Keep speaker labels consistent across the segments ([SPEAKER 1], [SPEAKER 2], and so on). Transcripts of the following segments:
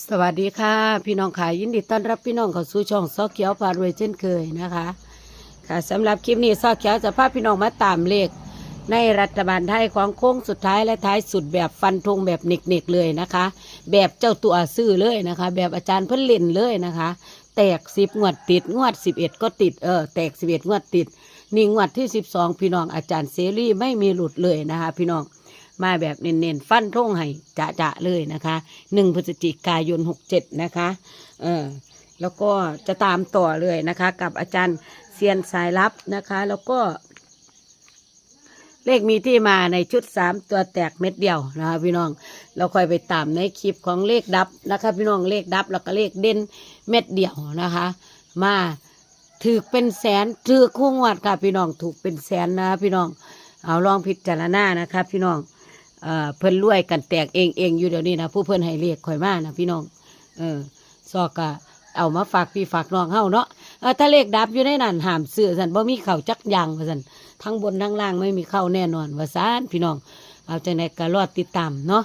[SPEAKER 1] สวัสดีค่ะ พี่น้องค่ะยินดีต้อนรับพี่น้องเข้าสู่ช่องซอกเขียวพารวยเช่นเคยนะคะ ค่ะสำหรับคลิปนี้ซอกเขียวจะพาพี่น้องมาตามเลข ในรัฐบาลไทยของโค้งสุดท้ายและท้ายสุดแบบฟันธงแบบเนกๆเลยนะคะ แบบเจ้าตัวซื้อเลยนะคะ แบบอาจารย์เพิ่นเล่นเลยนะคะ แตกสิบงวดติดงวดสิบเอ็ดก็ติดเออแตกสิบเอ็ดงวดติดนี่งวดที่สิบสองพี่น้องอาจารย์เสรีไม่มีหลุดเลยนะคะ พี่น้อง มาแบบเน้นๆฟันท่งให้จะจะๆเลยนะคะหนึ่งพฤศจิกายนหกเจ็ดนะคะเออแล้วก็จะตามต่อเลยนะคะ กับอาจารย์เซียนสายลับนะคะ แล้วก็ เลขมีที่มาในชุดสามตัวแตกเม็ดเดียวนะคะพี่น้อง เราค่อยไปตามในคลิปของเลขดับนะคะ พี่น้องเลขดับแล้วก็เลขเด่นเม็ดเดียวนะคะ มาถือเป็นแสนถือคู่งวดค่ะพี่น้องถูกเป็นแสนนะพี่น้องเอาลองพิจารณานะคะ พี่น้อง เอ่อเพิ่นรวยกันแตกเองเองอยู่เดี๋ยวนี้นะผู้เพิ่นให้เรียกข่อยมานะพี่น้องเออซอกกะเอามาฝากพี่ฝากน้องเฮาเนาะถ้าเลขดับอยู่ในนั้นห้ามซื้อสันบ่มีเข้าจักยางว่าสันทั้งบนทั้งล่างไม่มีเข้าแน่นอนว่าซานพี่น้อง เอาใจังไดก็รอดติดตามเนาะ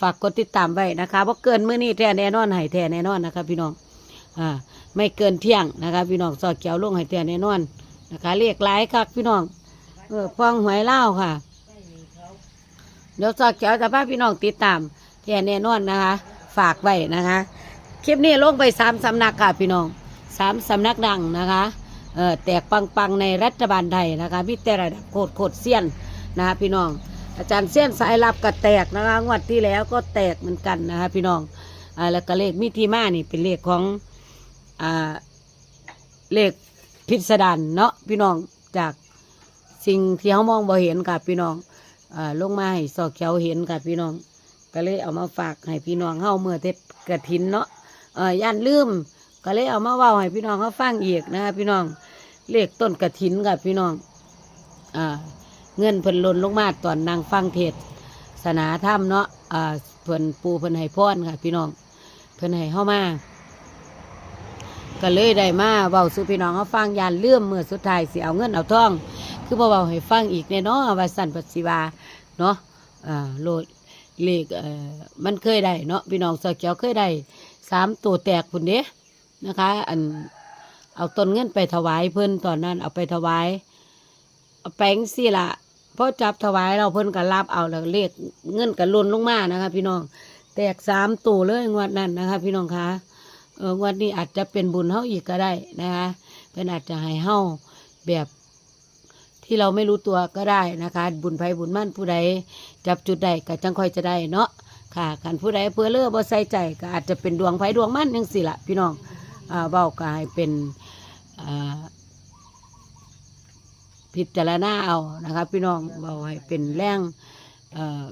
[SPEAKER 1] ฝากกดติดตามไว้นะคะบ่เกินมื้อนี้แท้แน่นอนให้แท้แน่นอนนะคะพี่น้องอ่าไม่เกินเที่ยงนะคะพี่น้องซอกเขียวลงให้แท้แน่นอนนะคะเลขหลายคักพี่น้องเออฟองหวยเล่าค่ะ เดี๋ยวสอดเขียวจะพาพี่น้องติดตามแท่แน่นอนนะคะ ฝากไว้นะคะ คลิปนี้ลงไปสามสำนักค่ะพี่น้องสามสำนักดังนะคะเออแตกปังๆในรัฐบาลไทยนะคะพี่แต่ระดับโคตรโคตรเซียนนะคะพี่น้อง อาจารย์เซียนสายลับก็แตกนะคะงวดที่แล้วก็แตกเหมือนกันนะคะพี่น้องอ่าแล้วก็เลขมิทีมานี่เป็นเลขของอ่าเลขพิสดารเนาะพี่น้องจากสิ่งที่เขามองบ่เห็นค่ะพี่น้อง ลงมาให้สอกเขียวเห็นค่ะพี่น้อง ก็เลยเอามาฝากให้พี่น้องเฮาเมื่อเทศกระถินเนาะย่านลืม ก็เลยเอามาเว้าให้พี่น้องเขาฟังอีกนะคะพี่น้องเลขต้นกระถินค่ะพี่น้องเงินเพิ่นลนลงมาตอนนางฟังเทศสนาธรรมเนาะอ่าเพิ่นปูเพิ่นให้พรค่ะพี่น้อง เพิ่นให้เฮามาก็เลยได้มาเว้าสู่พี่น้องเขาฟังยานเลื่อมเมื่อสุดท้ายสิเอาเงินเอาทอง คือบ่เว้าให้ฟังอีกแน่เนาะว่าสันปัสสิวา เนาะอ่าโลดเลขเอ่อมันเคยได้เนาะพี่น้องเสาวเขียวเคยได้สามตัวแตกพุ่นเด้นะคะ อันเอาต้นเงินไปถวายเพิ่นตอนนั้นเอาไปถวายเอาแปลงสิละพอจับถวายเราเพิ่นก็รับเอาแล้วเลขเงินก็หล่นลงมานะคะ พี่น้องแตกสามตัวเลยงวดนั้นนะคะ พี่น้องคะเอองวดนี้อาจจะเป็นบุญเฮาอีกก็ได้นะคะเพิ่นอาจจะให้เฮาแบบ ที่เราไม่รู้ตัวก็ได้นะคะ บุญไผบุญมั่นผู้ใดจับจุดใดก็จังค่อยจะได้เนาะค่ะกันผู้ใดเพื่อเลือบ่ใส่ใจก็อาจจะเป็นดวงไผดวงมั่นยังสิละพี่น้องอ่าเบาก็ให้เป็นอ่าพิจารณาเอานะคะ พี่น้องเบาให้เป็นแรงอ่อ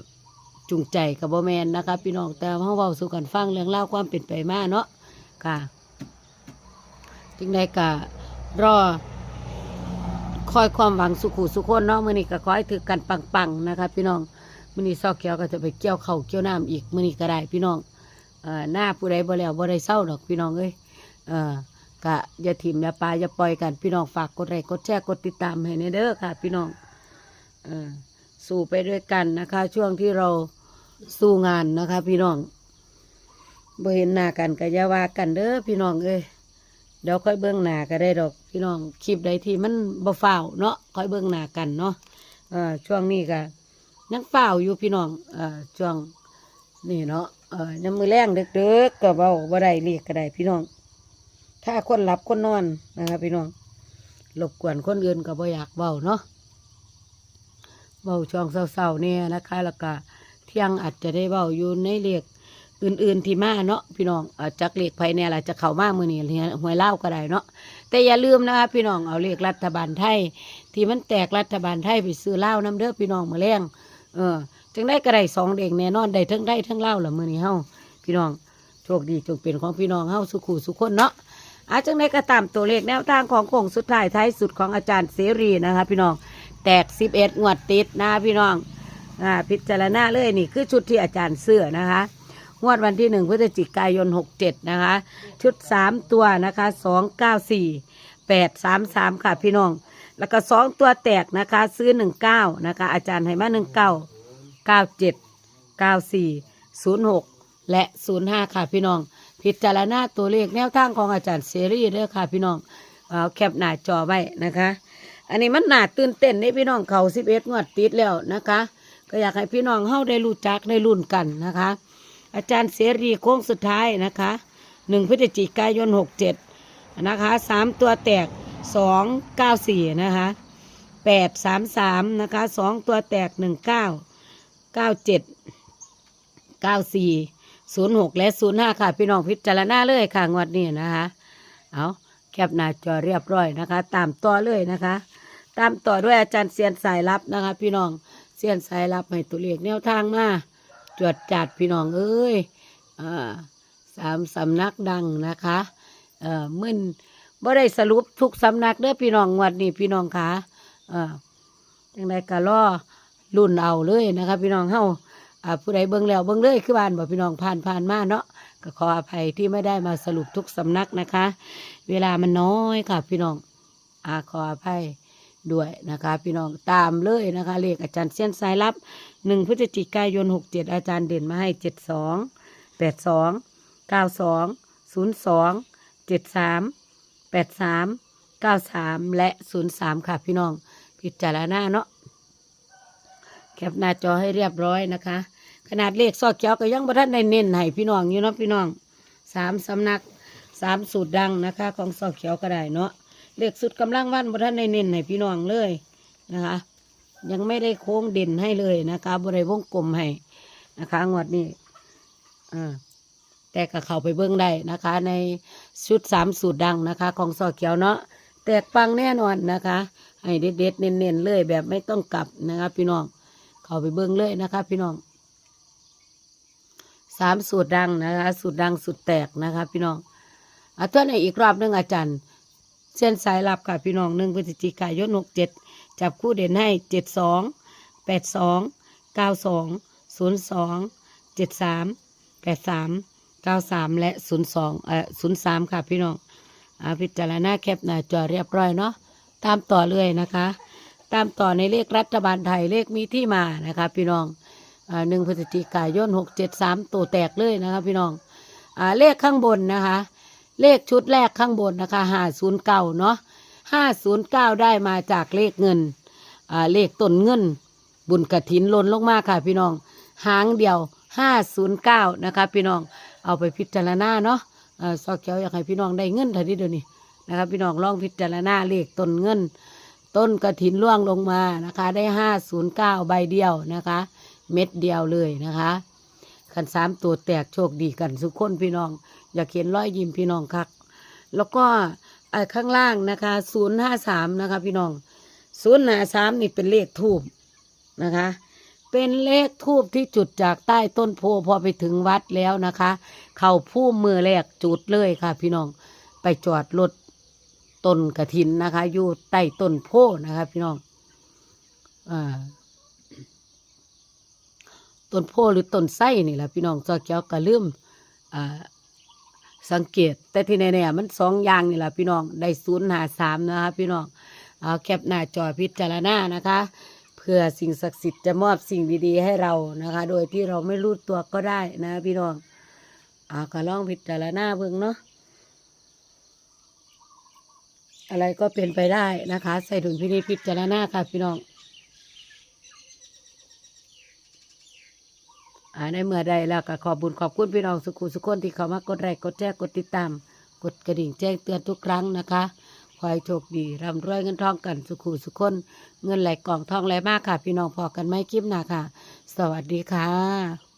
[SPEAKER 1] จูงใจกับบ่แมนนะคะพี่น้องแต่เฮาเว้าสู่กันฟังเรื่องเล่าความเป็นไปมาเนาะค่ะจึงได้ก็รอ คอยความหวังสุขุสุขคนเนาะมื้อนี้ก็ขอให้ถือกันปังๆนะคะพี่น้องมื้อนี้ซอกเขียวก็จะไปเกี่ยวข้าเกี่ยวน้ำอีกมื้อนี้ก็ได้พี่น้องเอ่อหน้าผู้ใดบ่แล้วบ่ได้เศร้าดอกพี่น้องเอ้ยเอ่อกะอย่าถิ่มอย่าปาอย่าปล่อยกันพี่น้องฝากกดไลค์กดแชร์กดติดตามให้ในเด้อค่ะ พี่น้องเอ่อสู้ไปด้วยกันนะคะ ช่วงที่เราสู้งานนะคะ พี่น้องบ่เห็นหน้ากันก็อย่าว่ากันเด้อพี่น้องเอ้ย เดี๋ยวค่อยเบื้องหน้าก็ได้ดอกพี่น้องคลิปใดที่มันบ่ฝ้าวเนาะค่อยเบื้องหน้ากันเนาะเอ่อช่วงนี้ก็ยังฝ้าวอยู่พี่น้องเอ่อช่วงนี่เนาะเอ่อยังมือแรงเด็กๆก็เบาบ่ได้เรียกก็ได้พี่น้อง ถ้าคนหลับคนนอนนะครับพี่น้องรบกวนคนอื่นก็บ่อยากเบาเนาะเบาช่วงเศร้าๆเนี่ยนะคะ แล้วก็เที่ยงอาจจะได้เบาอยู่ในเรียก อื่น ๆที่มาเนาะพี่น้องอ่อจักเลขภายในล่ะจะเข้ามามือนี้หวยเล่าวก็ได้เนาะแต่อย่าลืมนะคะพี่น้องเอาเลขรัฐบาลไทย ที่มันแตกรัฐบาลไทยไปซื้อเหล้าน้ำเด้อพี่น้องมาแรงเออจึงได้ก็ไดสองเด้งแน่นอนได้ทั้งได้ทั้งเหล้าละมือนี้เฮาพี่น้องโชคดีจงเป็นของพี่น้องเฮาสุขุสุขคนเนาะอาจังได้ก็ตามตัวเลขแนวทางของโค้งสุดท้ายท้ายสุดของอาจารย์เสรีนะคะ พี่น้องแตกสิบเอ็ดงวดติดนะพี่น้องอ่าพิจารณาเลยนี่คือชุดที่อาจารย์เสื้อนะคะ งวดวันที่หนึ่งพฤศจิกายนหกเจ็ดนะคะ ชุดสามตัวนะคะสองเก้าสี่แปดสามสามค่ะพี่น้อง แล้วก็สองตัวแตกนะคะ ซื้อหนึ่งเก้านะคะ อาจารย์ให้มาหนึ่งเก้าเก้าเจ็ดเก้าสี่ศูนย์หกและศูนย์ห้าค่ะพี่น้อง พิจารณาตัวเลขแนวทางของอาจารย์เสรีเด้อค่ะพี่น้องเอาแคปหน้าจอไว้นะคะ อันนี้มันหนาตื่นเต้นนี่พี่น้องเขาสิบเอ็ดงวดติดแล้วนะคะ ก็อยากให้พี่น้องเฮาได้รู้จักได้รุ่นกันนะคะ อาจารย์เสรีโค้งสุดท้ายนะคะหนึ่งพฤศจิกายนหกเจ็ดนะคะสามตัวแตกสองเก้าสี่นะคะแปดสามสามนะคะสองตัวแตกหนึ่งเก้าเก้าเจ็ดเก้าสี่ศูนย์หกและศูนย์ห้าค่ะ พี่น้องพิจารณาเลยค่ะ งวดนี้นะคะ เอาแคปหน้าจอเรียบร้อยนะคะ ตามต่อเลยนะคะ ตามต่อด้วยอาจารย์เซียนสายลับนะคะ พี่น้องเซียนสายลับให้ตัวเลขแนวทางมา จวดจัดพี่น้องเอ้ยอสามสำนักดังนะคะเอ่อมึนบ่ได้สรุปทุกสำนักเด้อพี่น้องงวัดนี้พี่น้องคะเอ่อจังไดก็รอรุ่นเอาเลยนะคะพี่น้องเฮาอ่าผู้ใดเบิ่งแล้วเบิ่งเลยคือบ้านบ่พี่น้องผ่านผ่านมาเนาะก็ขออภัยที่ไม่ได้มาสรุปทุกสำนักนะคะ เวลามันน้อยค่ะพี่น้องอาขออภัย ด้วยนะคะ พี่น้องตามเลยนะคะเลขอาจารย์เส้นสายลับหนึ่งพฤศจิกายนหกเจ็ดอาจารย์เด่นมาให้เจ็ดสองแปดสองเก้าสองศูนย์สองเจ็ดสามแปดสามเก้าสามและศูนย์สามค่ะพี่น้องพิจารณาเนาะแคปหน้าจอให้เรียบร้อยนะคะ ขนาดเลขซอกเขียวก็ยังบ่ทันได้เน้นให้พี่น้องอยู่เนาะพี่น้องสามสำนักสามสูตรดังนะคะ ของซอกเขียวก็ได้เนาะ เลขสุดกำลังวันบท่านในเน้นให้พี่น้องเลยนะคะ ยังไม่ได้โค้งเด่นให้เลยนะคะบริวงกลมให้นะคะงวดนี้อ่าแต่ก็เขาไปเบิ้องได้นะคะ ในชุดสามสูตรดังนะคะ ของซอเขียวเนาะแตกปังแน่นอนนะคะให้เด็ดๆเน้นๆเลยแบบไม่ต้องกลับนะคะพี่น้องเขาไปเบิ้องเลยนะคะ พี่น้องสามสูตรดังนะคะ สูตรดังสูตรแตกนะคะ พี่น้องอาตัวในอีกรอบนึงอาจารย์ เส้นสายลับค่ะพี่น้องหนึ่งพฤศจิกายนหกเจ็ดจับคู่เด่นให้เจ็ดสองแปดสองเก้าสองศูนย์สองเจ็ดสามแปดสามเก้าสามและศูนย์สองเอ่อศูนย์สามค่ะพี่น้องอาพิจารณาแคปหน้าจอเรียบร้อยเนาะตามต่อเลยนะคะ ตามต่อในเลขรัฐบาลไทยเลขมีที่มานะคะพี่น้องหนึ่งพฤศจิกายนหกเจ็ดสามตัวแตกเลยนะคะพี่น้องอเลขข้างบนนะคะ เลขชุดแรกข้างบนนะคะห้าศูนย์เก้าเนาะห้าศูนย์เก้าได้มาจากเลขเงินอ่าเลขต้นเงิน บุญกระถินล้นลงมาค่ะพี่น้อง หางเดียวห้าศูนย์เก้านะคะพี่น้องเอาไปพิจารณาเนาะอ่าซอกเขียวอยากให้พี่น้องได้เงินทันทีเดี๋ยวนี้นะคะพี่น้องลองพิจารณาเลขต้นเงิน ต้นกระถินล่วงลงมานะคะ ได้ห้าศูนย์เก้าใบเดียวนะคะ เม็ดเดียวเลยนะคะ ขันสามตัวแตกโชคดีกันสุกคนพี่น้อง อยากเห็นร้อยยิ้มพี่น้องคัก แล้วก็ข้างล่างนะคะศูนย์ห้าสามนะคะ พี่น้องศูนย์ห้าสามนี่เป็นเลขทูบนะคะ เป็นเลขทูบที่จุดจากใต้ต้นโพพอไปถึงวัดแล้วนะคะ เข้าผู้มือแรกจุดเลยค่ะ พี่น้องไปจอดรถต้นกระถินนะคะ อยู่ใต้ต้นโพนะคะ พี่น้องอ่า ต้นโพหรือต้นไส้นี่แหละพี่น้องจอเกียวก็ลืมอ่าสังเกต แต่ที่แน่ๆมันสองอย่างนี่แหละพี่น้องได้ศูนย์หาสามนะคะพี่น้องเอาแคปหน้าจอพิจารณานะคะ เพื่อสิ่งศักดิ์สิทธิ์จะมอบสิ่งดีๆให้เรานะคะ โดยที่เราไม่รู้ตัวก็ได้นะพี่น้องเอาก็ลองพิจารณาเบิ่งเนาะอะไรก็เป็นไปได้นะคะ ใส่ดุลพินิจพิจารณาค่ะพี่น้อง อ่า ในเมื่อใดแล้วก็ขอบุญขอบคุณพี่น้องสุขุสุขคนที่เข้ามากดไลค์กดแชร์กดติดตาม กดกระดิ่งแจ้งเตือนทุกครั้งนะคะขอให้โชคดีร่ำรวยเงินทองกันสุขุสุขคนเงินไหลกล่องทองไหลมากค่ะ พี่น้องพอกันไหมคลิปหน้าค่ะ สวัสดีค่ะ